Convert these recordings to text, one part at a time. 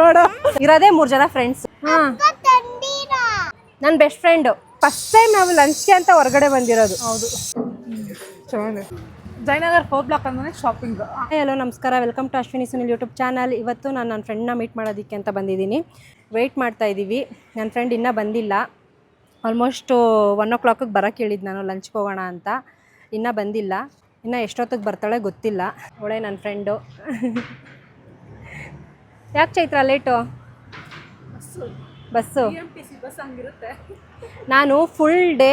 ನೋಡು ಇರೋದೇ ಮೂರ್ ಜನ ಫ್ರೆಂಡ್ಸ್ ಹಾ. ನನ್ನ ಬೆಸ್ಟ್ ಫ್ರೆಂಡ್ ಫಸ್ಟ್ ಟೈಮ್ ನಾವು ಲಂಚ್ಗೆ ಅಂತ ಹೊರಗಡೆ ಬಂದಿರೋದು. ಹೌದು. ಜಯನಗರ್ ಫೋರ್ ಬ್ಲಾಕ್ ಅಂದ್ರೆ ಶಾಪಿಂಗ್ ಹಲೋ ನಮಸ್ಕಾರ. Welcome to Ashwini Sunil YouTube channel ಇವತ್ತು ನಾನು ನನ್ನ ಫ್ರೆಂಡ್ನ ಮೀಟ್ ಮಾಡೋದಕ್ಕೆ ಅಂತ ಬಂದಿದ್ದೀನಿ. ವೆಯ್ಟ್ ಮಾಡ್ತಾ ಇದ್ದೀವಿ ನನ್ನ ಫ್ರೆಂಡ್ ಇನ್ನೂ ಬಂದಿಲ್ಲ. ಆಲ್ಮೋಸ್ಟ್ ಒನ್ ಓ ಕ್ಲಾಕಿಗೆ ಬರೋಕ್ಕೆ ಹೇಳಿದ್ದು ನಾನು ಲಂಚ್ಗೆ ಹೋಗೋಣ ಅಂತ. ಇನ್ನೂ ಬಂದಿಲ್ಲ. ಇನ್ನು ಎಷ್ಟೊತ್ತಿಗೆ ಬರ್ತಾಳೆ ಗೊತ್ತಿಲ್ಲ. ಒಳ್ಳೆ ನನ್ನ ಫ್ರೆಂಡು ಯಾಕೆ ಚೈತ್ರ ಲೇಟು ಬಸ್ಸು. ನಾನು ಫುಲ್ ಡೇ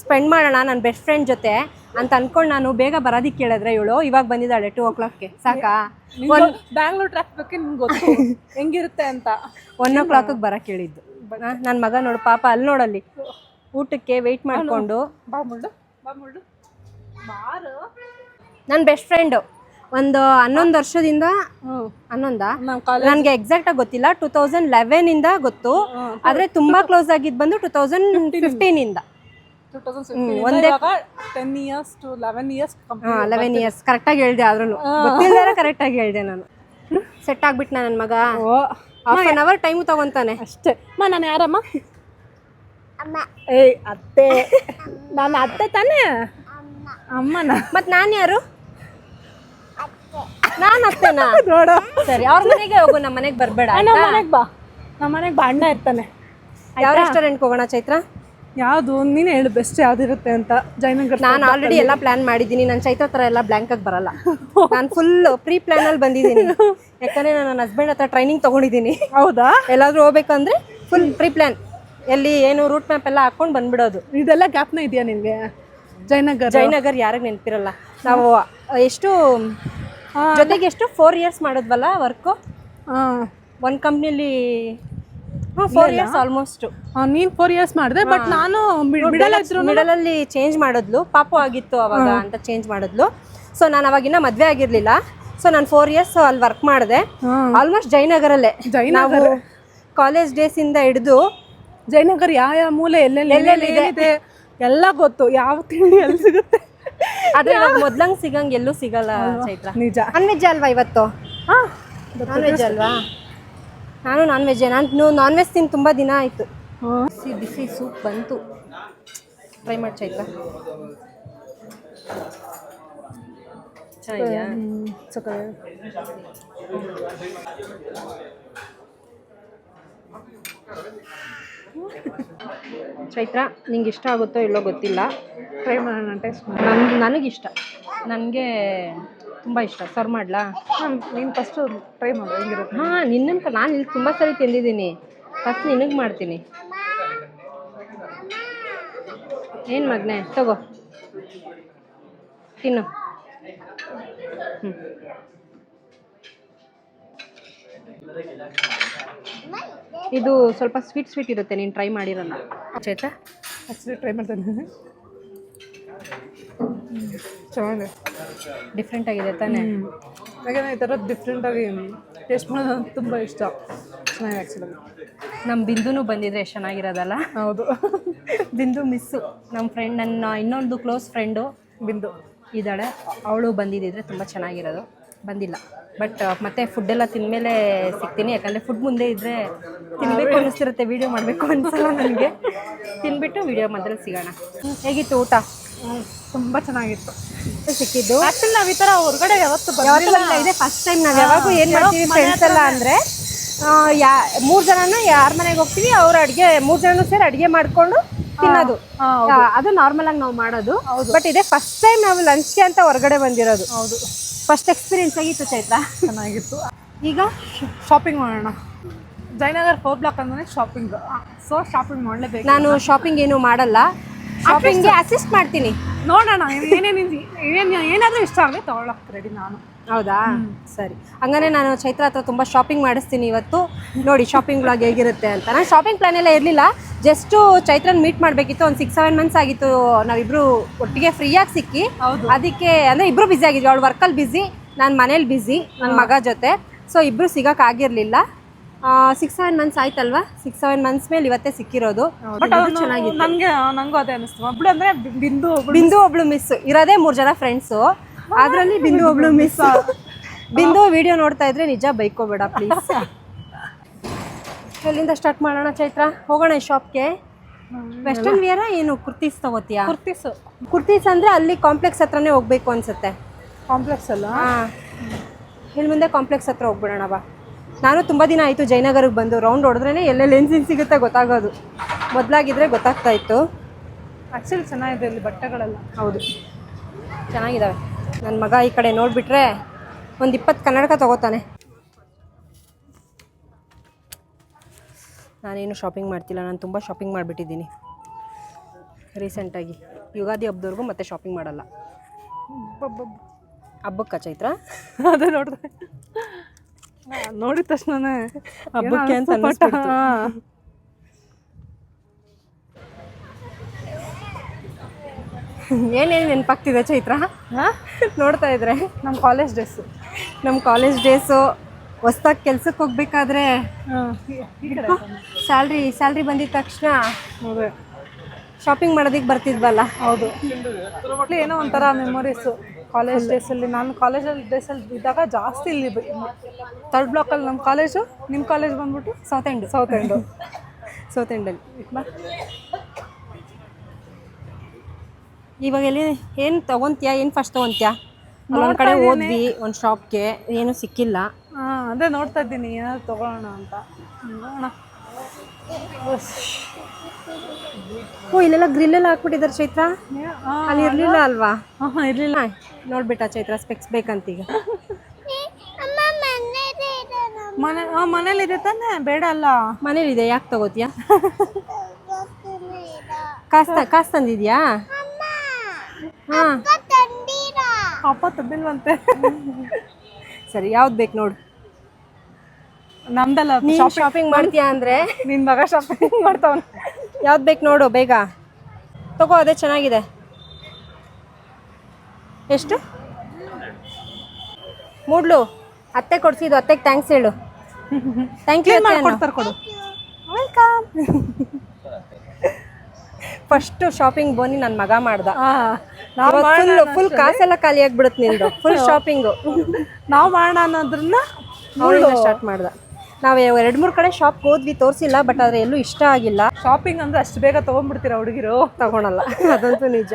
ಸ್ಪೆಂಡ್ ಮಾಡೋಣ ನನ್ನ ಬೆಸ್ಟ್ ಫ್ರೆಂಡ್ ಜೊತೆ ಅಂತ ಅನ್ಕೊಂಡು ನಾನು ಬೇಗ ಬರೋದಿಕ್ಕೆ ಕೇಳಿದ್ರೆ ಇವಳು. ಇವಾಗ ಬಂದಿದ್ದಾಳೆ ಟೂ ಓ ಕ್ಲಾಕ್ಗೆ ಸಾಕಾ? ಬ್ಯಾಂಗ್ಳೂರ್ ಟ್ರಾಫಿಕ್ ಬಗ್ಗೆ ನಿಮ್ಗೆ ಗೊತ್ತು. ಹೆಂಗಿರುತ್ತೆ ಅಂತ. ಒನ್ ಓ ಕ್ಲಾಕಿಗೆ ಬರೋಕೆ ಕೇಳಿದ್ದು ನನ್ನ ಮಗ ನೋಡು ಪಾಪ ಅಲ್ಲಿ ನೋಡಲ್ಲಿ. ಊಟಕ್ಕೆ ವೆಯ್ಟ್ ಮಾಡಿಕೊಂಡು. ಬಾ ಮುಳ್ಳು ಬಾ ಮುಳ್ಳು ಬಾರು ನನ್ನ ಬೆಸ್ಟ್ ಫ್ರೆಂಡು ಒಂದು ಹನ್ನೊಂದು ವರ್ಷದಿಂದ ಹನ್ನೊಂದ? ನನ್ಗೆ ಎಕ್ಸಾಕ್ಟ್ ಆಗಿ ಎಕ್ಸಾಕ್ಟಾಗಿ ಗೊತ್ತಿಲ್ಲ. ಟೂ ತೌಸಂಡ್ ಲೆವೆನ್ ಇಂದ ಗೊತ್ತು. ಆದ್ರೆ ತುಂಬಾ ಕ್ಲೋಸ್ ಆಗಿದ್ ಬಂದು ಟೂ ತೌಸಂಡ್ ಫಿಫ್ಟೀನ್ ಇಂದ. Thousand ten years to eleven years correct eleven years ಕರೆಕ್ಟಾಗಿ ಹೇಳ್ದೆ ಆದ್ರೂ ಗೊತ್ತಿಲ್ಲದೆ ಕರೆಕ್ಟಾಗಿ ಹೇಳ್ದೆ ನಾನು. ಸೆಟ್ ಆಗ್ಬಿಟ್ನ ನನ್ನ ಮಗ? ಹಾಫ್ ಆನ್ ಅವರ್ ಟೈಮ್ ತಗೊಂತಾನೆ. ಅಷ್ಟೇ. ಅಮ್ಮ ನಾನು ಯಾರಮ್ಮ? ಏಯ್ ಅತ್ತೆ. ನಾನು ಅತ್ತೆ ತಾನೇ? ಅಮ್ಮನ? ಮತ್ ನಾನು ಯಾರು? ನಾನು ಅತ್ತೇನಾ ನೋಡು. ಸರಿ ಅವ್ರ ಮನೆಗೆ ಹೋಗು ನಮ್ಮ ಮನೆಗೆ ಬರಬೇಡ ನಮ್ಮ ಮನೆಗೆ ಬಾ. ನಮ್ಮ ಮನೆಗೆ ಬಾ ಅಣ್ಣ ಇರ್ತಾನೆ. ಯಾವ ರೆಸ್ಟೋರೆಂಟ್ಗೆ ಹೋಗೋಣ ಚೈತ್ರ? ಯಾವುದು? ನೀನು ಹೇಳು ಬೆಸ್ಟ್ ಯಾವ್ದಿರುತ್ತೆ ಅಂತ. ಜಯನಗರ್ ನಾನು ಆಲ್ರೆಡಿ ಎಲ್ಲ ಪ್ಲಾನ್ ಮಾಡಿದ್ದೀನಿ ನನ್ನ ಚೈತ್ರ ಥರ ಎಲ್ಲ ಬ್ಲ್ಯಾಂಕಾಗಿ ಬರಲ್ಲ. ನಾನು ಫುಲ್ ಪ್ರೀ ಪ್ಲಾನಲ್ಲಿ ಬಂದಿದ್ದೀನಿ. ಯಾಕಂದ್ರೆ ನಾನು ನನ್ನ ಹಸ್ಬೆಂಡ್ ಹತ್ರ ಟ್ರೈನಿಂಗ್ ತೊಗೊಂಡಿದ್ದೀನಿ. ಹೌದಾ? ಎಲ್ಲಾದರೂ ಹೋಗ್ಬೇಕಂದ್ರೆ ಫುಲ್ ಪ್ರೀ ಪ್ಲಾನ್ ಎಲ್ಲಿ ಏನು ರೂಟ್ ಮ್ಯಾಪ್ ಎಲ್ಲ ಹಾಕೊಂಡು ಬಂದ್ಬಿಡೋದು. ಇದೆಲ್ಲ ಗ್ಯಾಪ್ನ ಇದೆಯಾ ನಿಮಗೆ ಜಯನಗರ್ ಜಯನಗರ್ ಯಾರಿಗೆ ನೆನಪಿರಲ್ಲ. ನಾವು ಎಷ್ಟು ಜೊತೆಗೆ ಎಷ್ಟು? ಫೋರ್ ಇಯರ್ಸ್ ಮಾಡಿದ್ವಲ್ಲ ವರ್ಕು ಒಂದ್ ಕಂಪ್ನಿಲಿ ಫೋರ್ ಇಯರ್ಸ್ ಆಲ್ಮೋಸ್ಟ್ ನೀನ್ ಫೋರ್ ಇಯರ್ಸ್ ಮಾಡಿದೆ ಬಟ್ ನಾನು ಮಿಡಲ್ ಮಿಡಲಲ್ಲಿ ಚೇಂಜ್ ಮಾಡಿದ್ಲು. ಪಾಪು ಆಗಿತ್ತು ಅವಾಗ ಅಂತ ಚೇಂಜ್ ಮಾಡಿದ್ಲು. ಸೊ ನಾನು ಅವಾಗಿನ್ನ ಮದುವೆ ಆಗಿರಲಿಲ್ಲ. ಸೊ ನಾನು ಫೋರ್ ಇಯರ್ಸ್ ಅಲ್ಲಿ ವರ್ಕ್ ಮಾಡಿದೆ. ಆಲ್ಮೋಸ್ಟ್ ಜಯನಗರಲ್ಲೇ ನಾವು ಕಾಲೇಜ್ ಡೇಸಿಂದ ಹಿಡಿದು ಜಯನಗರ್ ಯಾವ ಯಾವ ಮೂಲೆ ಎಲ್ಲೆಲ್ಲಿ ಎಲ್ಲೆಲ್ಲಿ ಇದೆ ಎಲ್ಲ ಗೊತ್ತು. ಯಾವ ತಿಂಡಿ ಎಲ್ಲಿ ಸಿಗುತ್ತೆ? ಆದ್ರೆ ಇವಾಗ ಮೊದ್ಲಂಗ್ ಸಿಗಂಗ್ ಎಲ್ಲೂ ಸಿಗಲ್ಲ ಚೈತ್ರ. ನಿಜ. ನಾನ್ ವೆಜ್ ಅಲ್ವಾ ಇವತ್ತು? ನಾನ್ ವೆಜ್ ಅಲ್ವಾ? ನಾನು ನಾನ್ ವೆಜ್ ನಾನು ನಾನ್ ವೆಜ್ ತಿಂದು ತುಂಬಾ ದಿನ ಆಯ್ತು. ಬಿಸಿ ಬಿಸಿ ಸೂಪ್ ಬಂತು. ಟ್ರೈ ಮಾಡಿ ಚೈತ್ರ. ಚೆನ್ನಾಗಿದೆಯಾ? ಚೈತ್ರ ನಿಂಗೆ ಇಷ್ಟ ಆಗುತ್ತೋ ಇಲ್ಲೋ ಗೊತ್ತಿಲ್ಲ. ಟ್ರೈ ಮಾಡೋಣ ಟೇಸ್ಟ್ ನನ್ ನನಗಿಷ್ಟ. ನನಗೆ ತುಂಬ ಇಷ್ಟ. ಸರ್ವ್ ಮಾಡಲಾ? ಹಾಂ ನೀನು ಫಸ್ಟು ಟ್ರೈ ಮಾಡು ಹೆಂಗಿರುತ್ತೆ? ಹಾಂ ನಿನ್ನಂತ ನಾನು ಇಲ್ಲಿ ತುಂಬ ಸರಿ ತಿಂದಿದ್ದೀನಿ. ಫಸ್ಟ್ ನಿನಗೆ ಮಾಡ್ತೀನಿ. ಏನು ಮಗನೆ? ತಗೋ. ತಿನ್ನು. ಹ್ಞೂ ಇದು ಸ್ವಲ್ಪ ಸ್ವೀಟ್ ಸ್ವೀಟ್ ಇರುತ್ತೆ ನೀನು ಟ್ರೈ ಮಾಡಿರಲ್ಲ. ಚೇತಾ? ಆ್ಯಕ್ಚುಲಿ ಟ್ರೈ ಮಾಡ್ತಾನೆ. ಚೆನ್ನಾಗಿದೆ. ಡಿಫ್ರೆಂಟ್ ಆಗಿದೆ ತಾನೇ? ಯಾಕಂದರೆ ಈ ಥರ ಡಿಫ್ರೆಂಟಾಗಿ ಟೇಸ್ಟ್ ಮಾಡೋದು ತುಂಬ ಇಷ್ಟ. ಚೆನ್ನಾಗಿದೆ ಆ್ಯಕ್ಚುಲಿ ನಮ್ಮ ಬಿಂದುನು ಬಂದಿದ್ರೆ ಎಷ್ಟು ಚೆನ್ನಾಗಿರೋದಲ್ಲ? ಹೌದು. ಬಿಂದು ಮಿಸ್ಸು ನಮ್ಮ ಫ್ರೆಂಡ್ ನನ್ನ ಇನ್ನೊಂದು ಕ್ಲೋಸ್ ಫ್ರೆಂಡು ಬಿಂದು. ಇದ್ದಾಳೆ. ಅವಳು ಬಂದಿದ್ದಿದ್ರೆ ತುಂಬ ಚೆನ್ನಾಗಿರೋದು. ಬಂದಿಲ್ಲ. ಬಟ್ ಮತ್ತೆ ಫುಡ್ ಎಲ್ಲ ತಿಂದಮೇಲೆ ಸಿಗ್ತೀನಿ. ಯಾಕಂದ್ರೆ ಫುಡ್ ಮುಂದೆ ಇದ್ರೆ ತಿನ್ಬೇಕು ಅನ್ನಿಸ್ತಿರುತ್ತೆ. ವಿಡಿಯೋ ಮಾಡಬೇಕು ಅನ್ಸಲ್ಲ ನನಗೆ. ತಿನ್ಬಿಟ್ಟು ವಿಡಿಯೋ ಮಾಡಿದ್ರೆ ಸಿಗೋಣ. ಹೇಗಿತ್ತು ಊಟ? ತುಂಬಾ ಚೆನ್ನಾಗಿತ್ತು. ಸಿಕ್ಕಿದ್ದು? ಆ್ಯಕ್ಚುಲಿ ನಾವು ಈ ತರ ಹೊರಗಡೆ ಯಾವತ್ತು ಇದೆ ಫಸ್ಟ್ ಟೈಮ್ ನಾವು ಯಾವಾಗೂ ಏನು ಮಾಡ್ತೀವಿ ಫ್ರೆಂಡ್ಸ್ ಎಲ್ಲ ಅಂದರೆ ಯಾ ಮೂರು ಜನನ ಯಾರ ಮನೆಗೆ ಹೋಗ್ತೀವಿ ಅವ್ರ ಅಡುಗೆ ಮೂರು ಜನನು ಸೇರಿ ಅಡುಗೆ ಮಾಡ್ಕೊಂಡು ತಿನ್ನೋದು. ಅದು ನಾರ್ಮಲ್ ಆಗಿ ನಾವು ಮಾಡೋದು. ಬಟ್ ಇದೆ ಫಸ್ಟ್ ಟೈಮ್ ನಾವು ಲಂಚ್ಗೆ ಅಂತ ಹೊರಗಡೆ ಬಂದಿರೋದು. ಹೌದು. ಫಸ್ಟ್ ಎಕ್ಸ್ಪೀರಿಯನ್ಸ್ ಆಗಿತ್ತು ಚೈತ್ರ. ಚೆನ್ನಾಗಿತ್ತು. ಈಗ ಶಾಪಿಂಗ್ ಮಾಡೋಣ. ಜಯನಗರ್ ಫೋರ್ ಬ್ಲಾಕ್ ಅಂದ್ರೆ ಶಾಪಿಂಗ್ ಸೊ ಶಾಪಿಂಗ್ ಮಾಡಲೇಬೇಕು. ನಾನು ಶಾಪಿಂಗ್ ಏನು ಮಾಡಲ್ಲ. ಶಾಪಿಂಗ್ಗೆ ಅಸಿಸ್ಟ್ ಮಾಡ್ತೀನಿ. ನೋಡೋಣ ಏನೇನು ಏನೇನು ಏನಾದರೂ ಇಷ್ಟ ಆಗಲಿ ತೊಗೊಳಕ್ಕೆ ರೆಡಿ ನಾನು. ಹೌದಾ? ಸರಿ. ಹಂಗಾರೆ ನಾನು ಚೈತ್ರ ಹತ್ರ ತುಂಬ ಶಾಪಿಂಗ್ ಮಾಡಿಸ್ತೀನಿ ಇವತ್ತು. ನೋಡಿ ಶಾಪಿಂಗ್ ಬ್ಲಾಗ್ ಹೇಗಿರುತ್ತೆ ಅಂತ. ನಾನು ಶಾಪಿಂಗ್ ಪ್ಲಾನ್ ಎಲ್ಲ ಇರಲಿಲ್ಲ. ಜಸ್ಟು ಚೈತ್ರನ್ ಮೀಟ್ ಮಾಡಬೇಕಿತ್ತು. ಒಂದು ಸಿಕ್ಸ್ ಸೆವೆನ್ ಮಂತ್ಸ್ ಆಗಿತ್ತು. ನಾವಿಬ್ರು ಒಟ್ಟಿಗೆ ಫ್ರೀಯಾಗಿ ಸಿಕ್ಕಿ. ಅದಕ್ಕೆ ಅಂದರೆ ಇಬ್ಬರು ಬ್ಯುಸಿ ಆಗಿದ್ವಿ. ಅವಳು ವರ್ಕಲ್ಲಿ ಬ್ಯುಸಿ ನಾನು ಮನೇಲಿ ಬ್ಯುಸಿ ನನ್ನ ಮಗ ಜೊತೆ. ಸೊ ಇಬ್ಬರು ಸಿಗೋಕ್ಕಾಗಿರಲಿಲ್ಲ ಸಿಕ್ಸ್ ಸೆವೆನ್ ಮಂತ್ಸ್ ಆಯ್ತಲ್ವಾ? ಸಿಕ್ಸ್ ಸೆವೆನ್ ಮಂತ್ಸ್ ಮೇಲೆ ಇವತ್ತೇ ಸಿಕ್ಕಿರೋದು. ಬಟ್ ಚೆನ್ನಾಗಿತ್ತು. ನನಗೆ ನನಗೂ ಅದೇ ಅನಿಸ್ತು. ಒಬ್ಳು ಅಂದರೆ ಬಿಂದು ಒಬ್ಳು ಬಿಂದು ಒಬ್ಳು ಮಿಸ್ ಇರೋದೇ ಮೂರು ಜನ ಫ್ರೆಂಡ್ಸು ಅದರಲ್ಲಿ ಬಿಂದು ಒಬ್ಳು ಮಿಸ್ ಬಿಂದು ವಿಡಿಯೋ ನೋಡ್ತಾ ಇದ್ರೆ ನಿಜ ಬೈಕೋಬೇಡ ಪ್ಲೀಸ್ ಎಲ್ಲಿಂದ ಸ್ಟಾರ್ಟ್ ಮಾಡೋಣ ಚೈತ್ರ? ಹೋಗೋಣ ಈ ಶಾಪ್ಗೆ ವೆಸ್ಟರ್ನ್ ವಿಯರ ಏನು? ಕುರ್ತೀಸ್ ತಗೋತೀಯಾ? ಕುರ್ತೀಸ್ ಕುರ್ತೀಸ್ ಅಂದರೆ ಅಲ್ಲಿ ಕಾಂಪ್ಲೆಕ್ಸ್ ಹತ್ರನೇ ಹೋಗ್ಬೇಕು ಅನ್ಸುತ್ತೆ. ಕಾಂಪ್ಲೆಕ್ಸ್ ಅಲ್ಲ? ಹಾಂ. ಇಲ್ಲಿ ಮುಂದೆ ಕಾಂಪ್ಲೆಕ್ಸ್ ಹತ್ರ ಹೋಗ್ಬಿಡೋಣ ಬಾ. ನಾನು ತುಂಬ ದಿನ ಆಯಿತು ಜಯನಗರಕ್ಕೆ ಬಂದು ರೌಂಡ್ ಹೊಡೆದ್ರೇ ಎಲ್ಲೆಲ್ಲಿ ಏನ್ಸಿನ್ ಸಿಗುತ್ತೆ ಗೊತ್ತಾಗೋದು. ಮೊದಲಾಗಿದ್ರೆ ಗೊತ್ತಾಗ್ತಾ ಇತ್ತು. ಆ್ಯಕ್ಚುಲಿ ಚೆನ್ನಾಗಿದೆ ಇಲ್ಲಿ ಬಟ್ಟೆಗಳೆಲ್ಲ. ಹೌದು. ಚೆನ್ನಾಗಿದ್ದಾವೆ ನನ್ನ ಮಗ ಈ ಕಡೆ ನೋಡಿಬಿಟ್ರೆ ಒಂದು ಇಪ್ಪತ್ತು ಕನ್ನಡಕ ತಗೋತಾನೆ. ನಾನೇನು ಶಾಪಿಂಗ್ ಮಾಡ್ತಿಲ್ಲ ನಾನು ತುಂಬ ಶಾಪಿಂಗ್ ಮಾಡಿಬಿಟ್ಟಿದ್ದೀನಿ. ರೀಸೆಂಟಾಗಿ ಯುಗಾದಿ ಹಬ್ಬದವ್ರಿಗೂ ಮತ್ತೆ ಶಾಪಿಂಗ್ ಮಾಡಲ್ಲ. ಹಬ್ಬಕ್ಕ ಚೈತ್ರ? ಅದೇ ನೋಡಿದೆ. ನೋಡಿದ ತಕ್ಷಣ ಹಬ್ಬಕ್ಕೆ ಅಂತ ಅನ್ನಿಸ್ಬಿಡ್ತು. ಏನೇನು ನೆನಪಾಗ್ತಿದೆ ಚೈತ್ರ? ನೋಡ್ತಾ ಇದ್ರೆ? ನಮ್ಮ ಕಾಲೇಜ್ ಡೇಸು ನಮ್ಮ ಕಾಲೇಜ್ ಡೇಸು ಹೊಸ್ದಾಗಿ ಕೆಲ್ಸಕ್ಕೆ ಹೋಗ್ಬೇಕಾದ್ರೆ ಸ್ಯಾಲ್ರಿ ಸ್ಯಾಲ್ರಿ ಬಂದಿದ ತಕ್ಷಣ ಶಾಪಿಂಗ್ ಮಾಡೋದಕ್ಕೆ ಬರ್ತಿದ್ವಲ್ಲ? ಹೌದು. ಏನೋ ಒಂಥರ ಮೆಮೊರೀಸು ಕಾಲೇಜ್ ಡೇಸಲ್ಲಿ ನಾನು ಕಾಲೇಜಲ್ಲಿ ಡೇಸಲ್ಲಿ ಇದ್ದಾಗ ಜಾಸ್ತಿ ಇಲ್ಲಿ ತರ್ಡ್ ಬ್ಲಾಕಲ್ಲಿ ನಮ್ಮ ಕಾಲೇಜು ನಿಮ್ಮ ಕಾಲೇಜ್ ಬಂದ್ಬಿಟ್ಟು south end south end south ಎಂಡಲ್ಲಿ ಇವಾಗ ಎಲ್ಲಿ ಏನು ತಗೊಂತ್ಯಾ? ಏನು ಫಸ್ಟ್ ತಗೊಂತ್ಯಾ? ಒಂದು ಕಡೆ ಹೋದ್ವಿ ಒಂದು ಶಾಪ್ಗೆ ಏನು ಸಿಕ್ಕಿಲ್ಲ. ಹಾಂ ಅದೇ ನೋಡ್ತಾ ಇದ್ದೀನಿ ಏನಾದ್ರು ತೊಗೊಳ್ಳೋಣ ಅಂತ. ನೋಡೋಣ. ಓ ಇಲ್ಲೆಲ್ಲ ಗ್ರಿಲ್ ಎಲ್ಲ ಹಾಕ್ಬಿಟ್ಟಿದ್ದಾರೆ ಚೈತ್ರ? ಅಲ್ಲಿ ಇರಲಿಲ್ಲ ಅಲ್ವಾ? ಹಾಂ ಇರಲಿಲ್ಲ. ನೋಡ್ಬಿಟ್ಟ ಚೈತ್ರ ಸ್ಪೆಕ್ಸ್ ಬೇಕಂತೀಗ. ಮನೆ ಹಾಂ ಮನೇಲಿ ಇದೆ ತಾನೇ ಬೇಡ ಅಲ್ಲ. ಮನೇಲಿದೆ ಯಾಕೆ ತಗೋತೀಯ? ಕಾಸ್ತ ಕಾಸು ಕಾಸ್ ತಂದಿದ್ಯಾ? ಹಾಂ. ಅಪ್ಪ ತಂದಿಲ್ವಂತೆ. ಸರಿ ಯಾವ್ದು ಬೇಕು ನೋಡು. ನಮ್ದಲ್ಲ ಶಾಪಿಂಗ್ ಮಾಡ್ತೀಯಾ ಅಂದ್ರೆ? ನಿನ್ ಮಗ ಶಾಪಿಂಗ್ ಮಾಡ್ತಾವನ. ಯಾವ್ದು ಬೇಕು ನೋಡು ಬೇಗ. ತಗೋ ಅದೇ ಚೆನ್ನಾಗಿದೆ. ಎಷ್ಟು? ಮೂಡ್ಲು ಅತ್ತೆ ಕೊಡ್ಸಿದ್ದು ಅತ್ತೆಗೆ ಥ್ಯಾಂಕ್ಸ್ ಹೇಳು. ಥ್ಯಾಂಕ್ ಯು ಕೊಡು. ವೆಲ್ಕಮ್ ಫಸ್ಟು ಶಾಪಿಂಗ್ ಬೋನಿ ನನ್ನ ಮಗ ಮಾಡ್ದ. ಫುಲ್ ಫುಲ್ ಕಾಸೆಲ್ಲ ಖಾಲಿ ಆಗ್ಬಿಡುತ್ತೆ ನಿಂದು ಫುಲ್ ಶಾಪಿಂಗು ನಾವು ಮಾಡೋಣ ಅನ್ನೋದ್ರನ್ನ ಸ್ಟಾರ್ಟ್ ಮಾಡ್ದ. ನಾವು ಎರಡು ಮೂರು ಕಡೆ ಶಾಪ್ಗೆ ಹೋದ್ವಿ ತೋರಿಸಿಲ್ಲ ಬಟ್ ಆದರೆ ಎಲ್ಲೂ ಇಷ್ಟ ಆಗಿಲ್ಲ. ಶಾಪಿಂಗ್ ಅಂದ್ರೆ ಅಷ್ಟು ಬೇಗ ತೊಗೊಂಡ್ಬಿಡ್ತೀರಾ ಹುಡುಗಿರು? ತಗೊಳಲ್ಲ. ಅದಂತೂ ನಿಜ.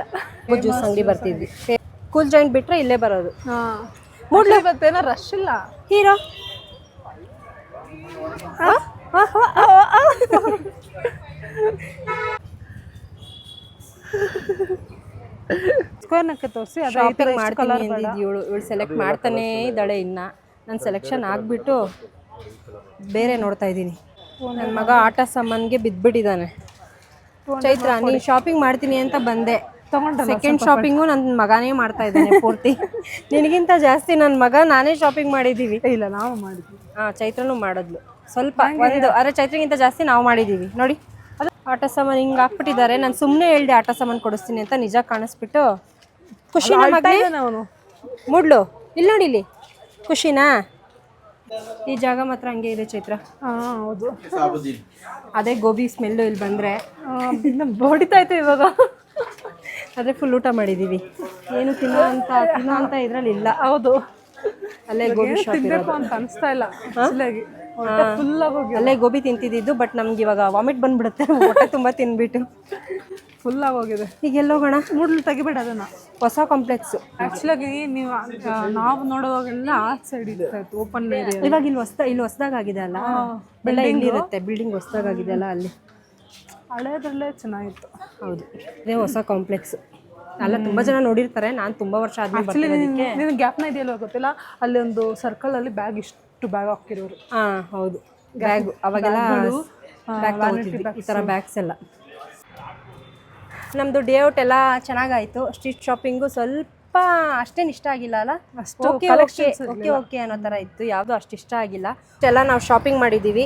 ಜ್ಯೂಸ್ ಅಂಗಡಿ ಬರ್ತಿದ್ವಿ. ಕೂಲ್ ಜಾಯಿಂಟ್ ಬಿಟ್ರೆ ಇಲ್ಲೇ ಬರೋದು. ಹಾಂ. ಮೂಡ್ಲಿ ಇವತ್ತೇನೋ ರಶ್ ಇಲ್ಲ. ಹೀರೋ? ಸ್ಕ್ವೇರ್ ನೆಕ್ ತೋರಿಸಿ ಶಾಪಿಂಗ್ ಮಾಡ್ತೀನಿ ಅಂದಿದ್ದು ಇವಳು. ಇವಳು ಸೆಲೆಕ್ಟ್ ಮಾಡ್ತಾನೇ ಇದ್ದಾಳೆ ಇನ್ನ. ನಾನು ಸೆಲೆಕ್ಷನ್ ಆಗಿಬಿಟ್ಟು ಬೇರೆ ನೋಡ್ತಾ ಇದ್ದೀನಿ. ನನ್ನ ಮಗ ಆಟ ಸಾಮಾನ್ಗೆ ಬಿದ್ದುಬಿಟ್ಟಿದ್ದಾನೆ ಚೈತ್ರ ನೀನು ಶಾಪಿಂಗ್ ಮಾಡ್ತೀನಿ ಅಂತ ಬಂದೆ. ಸೆಕೆಂಡ್ ಶಾಪಿಂಗು ನನ್ನ ಮಗನೇ ಮಾಡ್ತಾ ಇದ್ದಾನೆ ಪೂರ್ತಿ. ನಿನಗಿಂತ ಜಾಸ್ತಿ ನನ್ನ ಮಗ ನಾನೇ ಶಾಪಿಂಗ್ ಮಾಡಿದ್ದೀವಿ ಇಲ್ಲ ನಾವು ಮಾಡಿದ್ವಿ. ಹಾಂ ಚೈತ್ರನೂ ಮಾಡಿದ್ಲು. ಸ್ವಲ್ಪ ಒಂದು ಅರೆ ಚೈತ್ರಗಿಂತ ಜಾಸ್ತಿ ನಾವು ಮಾಡಿದ್ದೀವಿ ನೋಡಿ. ಆಟ ಸಾಮಾನು ಹಿಂಗೆ ಹಾಕ್ಬಿಟ್ಟಿದ್ದಾರೆ. ನಾನು ಸುಮ್ಮನೆ ಹೇಳ್ದೆ ಆಟ ಸಾಮಾನು ಕೊಡಿಸ್ತೀನಿ ಅಂತ ನಿಜ ಕಾಣಿಸ್ಬಿಟ್ಟು. ಖುಷಿನ ಮಗ ಅವನು. ಮುಡ್ಲು. ಇಲ್ಲಿ ನೋಡಿ ಇಲ್ಲಿ. ಖುಷಿನಾ? ಈ ಜಾಗ ಮಾತ್ರ ಹಂಗೆ ಇದೆ ಚೈತ್ರ. ಹಾಂ ಹೌದು. ಅದೇ ಗೋಬಿ ಸ್ಮೆಲ್ಲು ಇಲ್ಲಿ ಬಂದರೆ. ಹೊಡಿತಾ ಇತ್ತು ಇವಾಗ. ಅದೇ ಫುಲ್ ಊಟ ಮಾಡಿದ್ದೀವಿ ಏನು ತಿನ್ನೋ ಅಂತ ತಿನ್ನೋ ಅಂತ ಇದ್ರಲ್ಲಿ ಇಲ್ಲ. ಹೌದು. ಅಲ್ಲೇ ಗೋಬಿ ತಿನ್ನಬೇಕು ತಿನ್ಬೇಕು ಅಂತ ಅನಿಸ್ತಾ ಇಲ್ಲ ಫುಲ್ ಅಲ್ಲೇ ಗೋಬಿ ತಿಂತಿದ್ದು ಬಟ್ ನಮ್ಗೆ ಇವಾಗ ವಾಮಿಟ್ ಬಂದ್ಬಿಡುತ್ತೆ. ಹೊಟ್ಟೆ ತುಂಬ ತಿನ್ಬಿಟ್ಟು. ಫುಲ್ ಆಗೋಗಿದೆ ಈಗ ಎಲ್ಲೋಗೋಣ ಮೂಡ್ಲು ತೆಗಿಬೇಡ ಅದನ್ನ. ಹೊಸ ಕಾಂಪ್ಲೆಕ್ಸ್ ಆಕ್ಚುಲಾಗಿ ನೀವು ನಾವು ನೋಡುವಾಗೆಲ್ಲ ಆ ಸೈಡ್ ಇತ್ತು ಓಪನ್ ಇವಾಗ ಇಲ್ಲಿ ಹೊಸ್ದ ಇಲ್ಲಿ ಹೊಸ್ದಾಗ ಆಗಿದೆ ಅಲ್ಲ? ಎಲ್ಲ ಇರುತ್ತೆ? ಬಿಲ್ಡಿಂಗ್ ಹೊಸ್ದಾಗ ಆಗಿದೆ ಅಲ್ಲ ಅಲ್ಲಿ? ಹಳೇದ್ರಲ್ಲೇ ಚೆನ್ನಾಗಿತ್ತು. ಹೌದು. ಇದೇ ಹೊಸ ಕಾಂಪ್ಲೆಕ್ಸ್ ಅಲ್ಲ ತುಂಬಾ ಜನ ನೋಡಿರ್ತಾರೆ. ನಾನು ತುಂಬಾ ವರ್ಷ ಆದ್ಮೇಲೆ ನಿನಗೆ ಗ್ಯಾಪ್ನ ಇದೆಯಲ್ಲ ಗೊತ್ತಿಲ್ಲ? ಅಲ್ಲಿ ಒಂದು ಸರ್ಕಲ್ ಅಲ್ಲಿ ಬ್ಯಾಗ್ ಇಷ್ಟು ಬ್ಯಾಗ್ ಹಾಕಿರೋರು ಹಾ ಹೌದು. ಬ್ಯಾಗ್ ಅವಾಗೆಲ್ಲ ಈ ತರ ಬ್ಯಾಗ್ಸ್ ಎಲ್ಲ. ನಮ್ಮದು ಡೇ ಔಟ್ ಎಲ್ಲ ಚೆನ್ನಾಗಾಯ್ತು. ಸ್ಟ್ರೀಟ್ ಶಾಪಿಂಗು ಸ್ವಲ್ಪ ಅಷ್ಟೇನು ಇಷ್ಟ ಆಗಿಲ್ಲ ಅಲ್ಲ? ಅಷ್ಟು ಓಕೆ ಓಕೆ ಓಕೆ ಓಕೆ ಅನ್ನೋ ಥರ ಇತ್ತು. ಯಾವುದು ಅಷ್ಟು ಇಷ್ಟ ಆಗಿಲ್ಲ. ಇಷ್ಟೆಲ್ಲ ನಾವು ಶಾಪಿಂಗ್ ಮಾಡಿದ್ದೀವಿ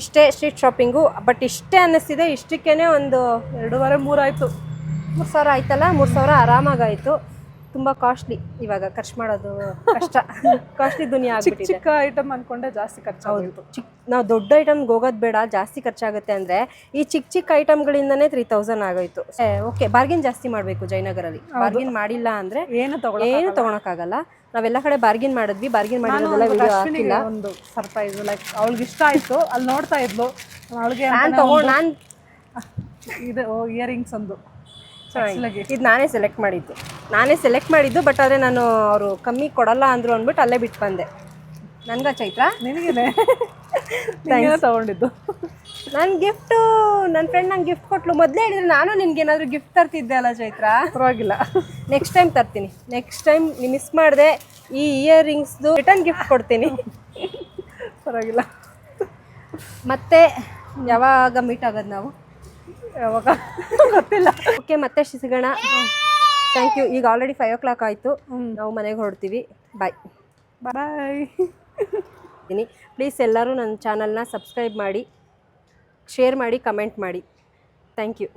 ಇಷ್ಟೇ ಸ್ಟ್ರೀಟ್ ಶಾಪಿಂಗು ಬಟ್ ಇಷ್ಟೇ ಅನ್ನಿಸ್ತಿದೆ. ಇಷ್ಟಕ್ಕೇ ಒಂದು ಎರಡೂವರೆ ಮೂರಾಯ್ತು ಮೂರು ಸಾವಿರ ಆಯ್ತಲ್ಲ? ಮೂರು ಸಾವಿರ ಆರಾಮಾಗಾಯಿತು ತುಂಬ ಕಾಸ್ಟ್ಲಿ ಇವಾಗ ಖರ್ಚು ಮಾಡೋದು ಕಷ್ಟ. ಕಾಸ್ಟ್ಲಿ ದುನಿಯಾ ಚಿಕ್ಕ ಚಿಕ್ಕ ಐಟಮ್ ಅನ್ಕೊಂಡೆ ಜಾಸ್ತಿ ಖರ್ಚಾಗುತ್ತೆ ಚಿಕ್ಕ ನಾವು ದೊಡ್ಡ ಐಟಮ್ಗೆ ಹೋಗೋದು ಬೇಡ ಜಾಸ್ತಿ ಖರ್ಚಾಗುತ್ತೆ ಅಂದರೆ ಈ ಚಿಕ್ಕ ಚಿಕ್ಕ ಐಟಮ್ಗಳಿಂದನೇ ತ್ರೀ ತೌಸಂಡ್ ಆಗೋಯ್ತು. ಓಕೆ ಬಾರ್ಗಿನ್ ಜಾಸ್ತಿ ಮಾಡಬೇಕು ಜಯನಗರಲ್ಲಿ ಬಾರ್ಗಿನ್ ಮಾಡಿಲ್ಲ ಅಂದರೆ ಏನು ತಗೊಳ ಏನು ತೊಗೊಳಕ್ಕಾಗಲ್ಲ. ನಾವೆಲ್ಲ ಕಡೆ ಬಾರ್ಗಿನ್ ಮಾಡಿದ್ವಿ ಬಾರ್ಗಿನ್ ಮಾಡಿರೋದೆಲ್ಲ ವಿಡಿಯೋ ಹಾಕಿಲ್ಲ. ಒಂದು ಸರ್ಪ್ರೈಸ್ ಲೈಕ್ ಅವಳಿಗೆ ಇಷ್ಟ ಆಯ್ತು ಅಲ್ಲಿ ನೋಡ್ತಾ ಇದ್ಲು. ಅವಳಿಗೆ ನಾನು ತಗೊಂಡು ನಾನು ಇದು ಇಯರಿಂಗ್ಸ್ ಒಂದು ಇದು ನಾನೇ ಸೆಲೆಕ್ಟ್ ಮಾಡಿದ್ದು. ನಾನೇ ಸೆಲೆಕ್ಟ್ ಮಾಡಿದ್ದು ಬಟ್ ಆದರೆ ನಾನು ಅವರು ಕಮ್ಮಿ ಕೊಡಲ್ಲ ಅಂದರು ಅಂದ್ಬಿಟ್ಟು ಅಲ್ಲೇ ಬಿಟ್ಟು ಬಂದೆ. ನನ್ಗ ಚೈತ್ರ? ನಿನಗೇನೆ? ನಿನಗೆ ತಗೊಂಡಿದ್ದು? ನನ್ನ ಗಿಫ್ಟು ನನ್ನ ಫ್ರೆಂಡ್ ನಂಗೆ ಗಿಫ್ಟ್ ಕೊಟ್ಲು. ಮೊದಲೇ ಹೇಳಿದ್ರೆ ನಾನು ನಿನ್ಗೆ ಏನಾದರೂ ಗಿಫ್ಟ್ ತರ್ತಿದ್ದೆ ಅಲ್ಲ ಚೈತ್ರ? ಪರವಾಗಿಲ್ಲ. ನೆಕ್ಸ್ಟ್ ಟೈಮ್ ತರ್ತೀನಿ. ನೆಕ್ಸ್ಟ್ ಟೈಮ್ ಮಿಸ್ ಮಾಡಿದೆ ಈ ಇಯರ್ ರಿಂಗ್ಸ್ದು ರಿಟರ್ನ್ ಗಿಫ್ಟ್ ಕೊಡ್ತೀನಿ. ಪರವಾಗಿಲ್ಲ. ಮತ್ತೆ ಯಾವಾಗ ಮೀಟ್ ಆಗೋದು ನಾವು? ಯಾವಾಗ? ಗೊತ್ತಿಲ್ಲ. ಓಕೆ ಮತ್ತೆ ಸಿಗೋಣ ಥ್ಯಾಂಕ್ ಯು ಈಗ ಆಲ್ರೆಡಿ ಫೈವ್ ಓ ಕ್ಲಾಕ್ ಆಯಿತು ನಾವು ಮನೆಗೆ ಹೊರಡ್ತೀವಿ. ಬಾಯ್ ಬಾಯ್ ಇದ್ದೀನಿ. ಪ್ಲೀಸ್ ಎಲ್ಲರೂ ನನ್ನ ಚಾನಲ್ನ ಸಬ್ಸ್ಕ್ರೈಬ್ ಮಾಡಿ ಶೇರ್ ಮಾಡಿ ಕಮೆಂಟ್ ಮಾಡಿ. Thank you